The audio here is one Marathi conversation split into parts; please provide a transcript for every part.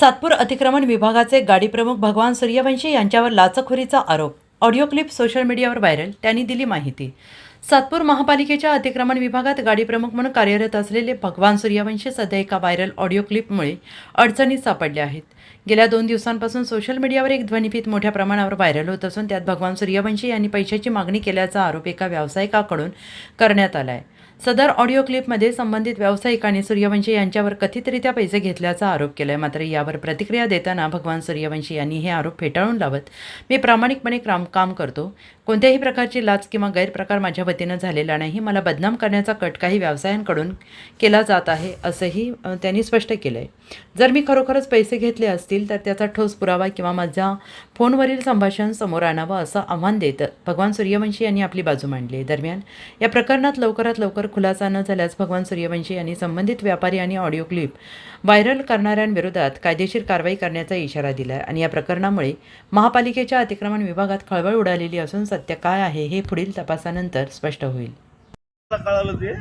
सातपूर अतिक्रमण विभागाचे गाडी प्रमुख भगवान सूर्यवंशी यांच्यावर लाचखोरीचा आरोप. ऑडिओ क्लिप सोशल मीडियावर व्हायरल त्यांनी दिली माहिती. सातपूर महापालिकेच्या अतिक्रमण विभागात गाडी प्रमुख म्हणून कार्यरत असलेले भगवान सूर्यवंशी सध्या एका व्हायरल ऑडिओ क्लिपमुळे अडचणीत सापडले आहेत. गेल्या दोन दिवसांपासून सोशल मीडियावर एक ध्वनिफीत मोठ्या प्रमाणावर व्हायरल होत असून त्यात भगवान सूर्यवंशी यांनी पैशाची मागणी केल्याचा आरोप एका व्यावसायिकाकडून करण्यात आला आहे सदर ऑडिओ क्लिपमध्ये संबंधित व्यावसायिकाने सूर्यवंशी यांच्यावर कथितरित्या पैसे घेतल्याचा आरोप केला आहे मात्र यावर प्रतिक्रिया देताना भगवान सूर्यवंशी यांनी हे आरोप फेटाळून लावत मी प्रामाणिकपणे काम काम करतो. कोणत्याही प्रकारची लाच किंवा गैरप्रकार माझ्या वतीनं झालेला नाही. मला बदनाम करण्याचा कट काही व्यवसायांकडून केला जात आहे असंही त्यांनी स्पष्ट केलं आहे जर मी खरोखरच पैसे घेतले असतील तर त्याचा ठोस पुरावा किंवा माझ्या फोनवरील संभाषण समोर आणावं असं आव्हान देत. भगवान सूर्यवंशी यांनी आपली बाजू मांडली. दरम्यान या प्रकरणात लवकरात लवकर खुलासा न झाल्यास भगवान सूर्यवंशी यांनी संबंधित व्यापारी आणि ऑडिओ क्लिप व्हायरल करणाऱ्यांविरोधात कायदेशीर कारवाई करण्याचा इशारा दिला आहे आणि या प्रकरणामुळे महापालिकेच्या अतिक्रमण विभागात खळबळ उडालेली असून सत्य काय आहे हे पुढील तपासानंतर स्पष्ट होईल. कळालं ते.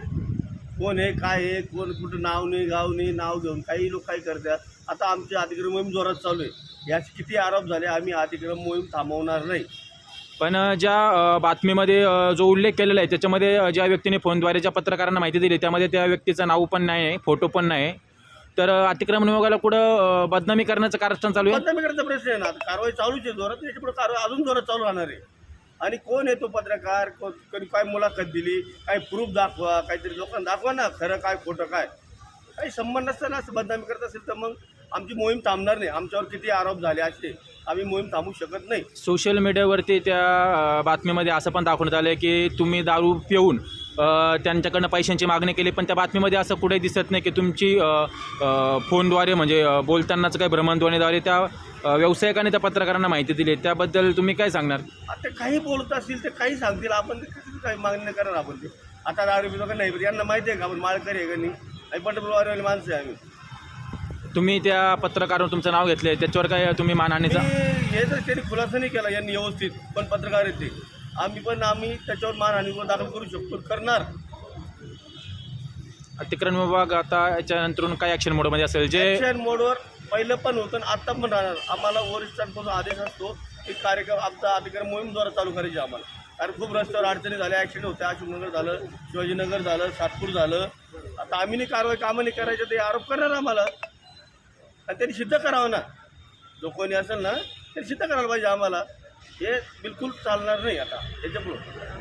कोण आहे काय आहे कोण कुठं नाव नाही गाव नाही नाव घेऊन काही लोक काही करतात. आता आमची अतिक्रम मोहीम जोरात चालू आहे. याचे किती आरोप झाले आम्ही अतिक्रम मोहीम थांबवणार नाही. पण ज्या बातमीमध्ये जो उल्लेख केलेला आहे त्याच्यामध्ये ज्या व्यक्तीने फोनद्वारे ज्या पत्रकारांना माहिती दिली त्यामध्ये त्या व्यक्तीचं नाव पण नाही आहे फोटो पण नाही तर अतिक्रमण विभागाला कुठं बदनामी करण्याचं कारस्थान चालू आहे? बदनामीकरता प्रश्न आहे ना. आता कारवाई चालूच आहे जोरात. याच्यापुढे कारवाई अजून जोरात चालू राहणार आहे. आणि कोण येतो पत्रकार? को- कधी काय मुलाखत दिली? काही प्रूफ दाखवा? काहीतरी लोकांना दाखवा ना खरं काय खोटं काय. काही संबंध नसताना असं बदनामी करत असेल तर मग आमची मोहीम थांबणार नाही. आमच्यावर किती आरोप झाले असे आम्ही मोहीम थांबू शकत नाही. सोशल मीडियावरती त्या बातमीमध्ये असं पण दाखवण्यात आलं आहे की तुम्ही दारू पिऊन त्यांच्याकडनं पैशांची मागणी केली पण त्या बातमीमध्ये असं कुठे दिसत नाही की तुमची फोनद्वारे म्हणजे बोलतानाच काही भ्रमणध्वनीद्वारे त्या व्यावसायिकाने त्या पत्रकारांना माहिती दिली त्याबद्दल तुम्ही काय सांगणार? आता ते काही बोलत असतील ते काही सांगतील. आपण ते काही मागणी करणार आपण ते. आता दारू पितो का नाही? पितो यांना माहिती आहे का? आपण माळकरी आहे का नाही? आणि पंढरपूरवाले माणसं आहे आम्ही. तुम्ही त्या पत्रकारावर तुमचं नाव घेतलं त्याच्यावर काय तुम्ही मानहानीचा मी हे जर त्यांनी खुलासा नाही केला यांनी व्यवस्थित. पण पत्रकार आहेत ते. आम्ही पण आम्ही त्याच्यावर मानहानी गुन्हा दाखल करू शकतो. करणार. अतिक्रमण विभाग आता याच्यानंतरून काय ॲक्शन मोडमध्ये असेल? जे ॲक्शन मोडवर पहिलं पण होतं आणि आत्ता पण राहणार. आम्हाला वरिष्ठांपासून आदेश असतो की कार्यक्रम आमचा अधिकार मोहीमद्वारा चालू करायची आम्हाला. कारण खूप रस्त्यावर अडचणी झाल्या ॲक्सिडेंट होत्या अशोकनगर झालं शिवाजीनगर झालं सातपूर झालं. आता आम्ही नाही कारवाई कामं नाही करायचं ते आरोप करणार आम्हाला. आणि त्यांनी सिद्ध करावं ना. जो कोणी असेल ना त्यांनी सिद्ध करायला पाहिजे आम्हाला. हे बिलकुल चालणार नाही आता. याच्यापुढं.